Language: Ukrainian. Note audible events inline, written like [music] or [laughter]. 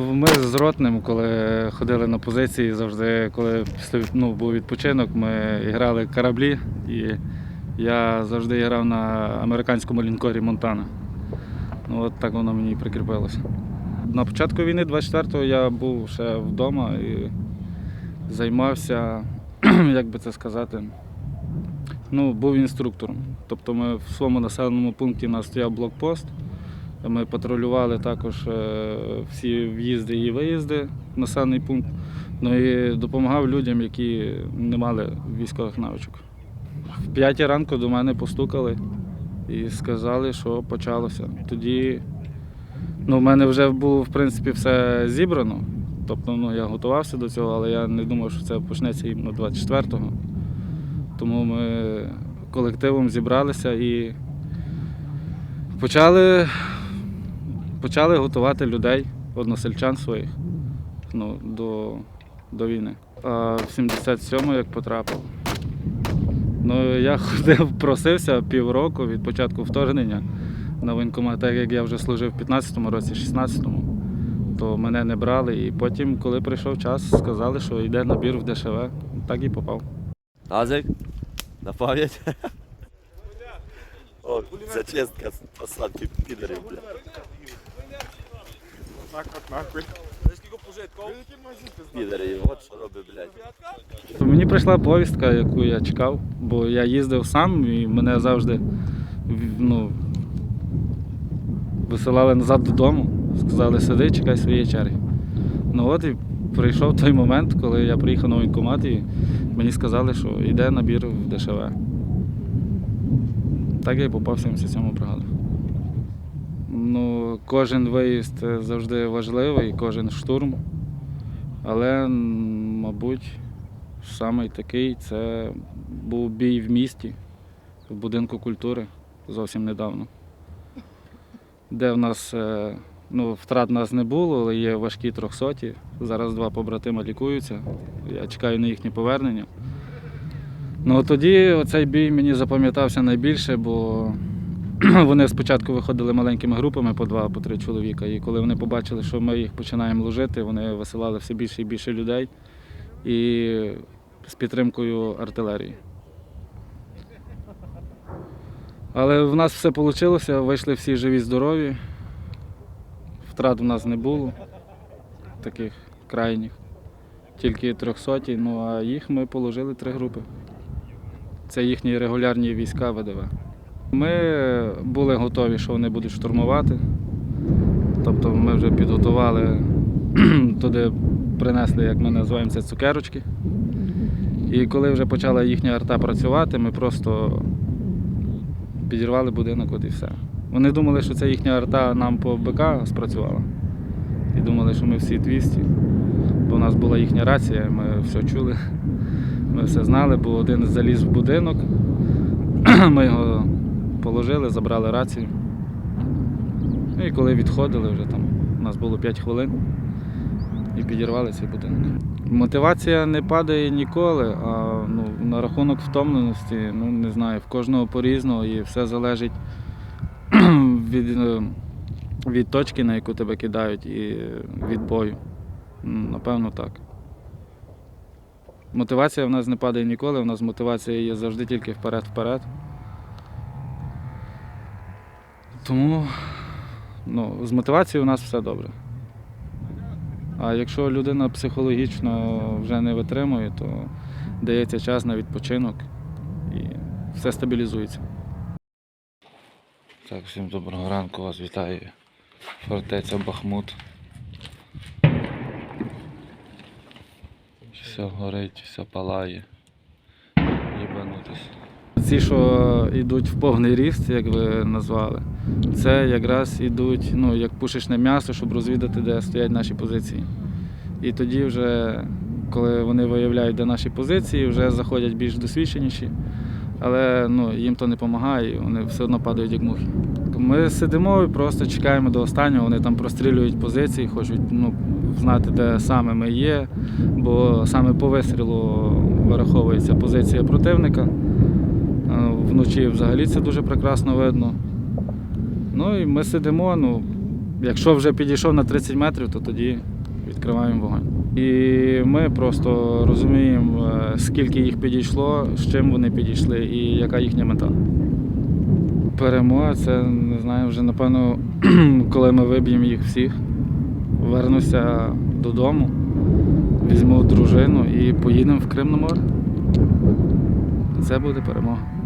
Ми з ротним, коли ходили на позиції, завжди, коли ну, був відпочинок, ми грали кораблі, і я завжди грав на американському лінкорі Монтана. Ну, от так воно мені і прикріпилося. На початку війни 24-го я був ще вдома і займався, [clears throat] як би це сказати, ну, був інструктором. Тобто ми в своєму населеному пункті у нас стояв блокпост. Ми патрулювали також е, всі в'їзди і виїзди в населений пункт. Ну і допомагав людям, які не мали військових навичок. В п'ятій ранку до мене постукали і сказали, що почалося. Тоді ну, в мене вже було в принципі все зібрано. Тобто ну, я готувався до цього, але я не думав, що це почнеться іменно 24-го. Тому ми колективом зібралися і почали почали готувати людей, односельчан своїх ну, до, до війни. А в 77-му як потрапив. Ну, я [laughs] ходив, просився півроку від початку вторгнення на воєнкомат, так як я вже служив в 15-му році, 16-му, то мене не брали. І потім, коли прийшов час, сказали, що йде набір в ДШВ. Так і попав. Азик, на пам'ять. О, зачистка посадки підерів, бля. Підери, от що робить, блядь. Мені прийшла повістка, яку я чекав, бо я їздив сам і мене завжди ну, висилали назад додому. Сказали, сиди, чекай своєї черги. Ну от і прийшов той момент, коли я приїхав на воєнкомат і мені сказали, що йде набір в ДШВ. Так я і попав в 77 бригаду. Кожен виїзд завжди важливий, кожен штурм. Але, мабуть, Самий такий це був бій в місті, в будинку культури зовсім недавно. Де в нас е, ну, втрат нас не було, але є важкі трьохсоті. Зараз два побратима лікуються. Я чекаю на їхнє повернення. Ну тоді оцей бій мені запам'ятався найбільше, бо [clears throat] вони спочатку виходили маленькими групами по два, по три чоловіка. І коли вони побачили, що ми їх починаємо ложити, вони висилали все більше і більше людей і з підтримкою артилерії. Але в нас все вийшло, вийшли всі живі, здорові. Втрат у нас не було, таких крайніх. Тільки трьохсоті, ну а їх ми положили три групи. Це їхні регулярні війська ВДВ. Ми були готові, що вони будуть штурмувати. Тобто ми вже підготували [clears throat] туди принесли, як ми називаємо це, цукерочки. І коли вже почала їхня арта працювати, ми просто підірвали будинок от і все. Вони думали, що це їхня арта нам по БК спрацювала. І думали, що ми всі 200. Бо у нас була їхня рація, ми все чули, ми все знали, бо один заліз в будинок, [clears throat] ми його положили, забрали рацію. Ну і коли відходили, вже там у нас було 5 хвилин і підірвали цей будинок. Мотивація не падає ніколи, а ну, на рахунок втомленості, ну не знаю, в кожного по-різному і все залежить [clears throat] від, е, від точки, на яку тебе кидають, і від бою. Напевно, так. Мотивація в нас не падає ніколи, у нас мотивація є завжди тільки вперед-вперед. Тому ну, з мотивацією у нас все добре. А якщо людина психологічно вже не витримує, то дається час на відпочинок і все стабілізується. Так, всім доброго ранку, вас вітає фортеця Бахмут. Все горить, все палає. Їбанутись. Ці, що йдуть в повний ріст, як ви назвали, це якраз йдуть, ну, як пушечне м'ясо, щоб розвідати, де стоять наші позиції. І тоді вже, коли вони виявляють, де наші позиції, вже заходять більш досвідченіші, але ну, їм то не допомагає, вони все одно падають як мухи. Ми сидимо і просто чекаємо до останнього, вони там прострілюють позиції, хочуть ну, знати, де саме ми є, бо саме по вистрілу вираховується позиція противника. Вночі взагалі це дуже прекрасно видно. Ну і ми сидимо, ну, Якщо вже підійшов на 30 метрів, то тоді відкриваємо вогонь. І ми просто розуміємо, е, скільки їх підійшло, з чим вони підійшли і яка їхня мета. Перемога це не знаю, вже напевно, [clears throat] коли ми виб'ємо їх всіх, вернуся додому, візьму дружину і поїдемо в Крим на море. Це буде перемога.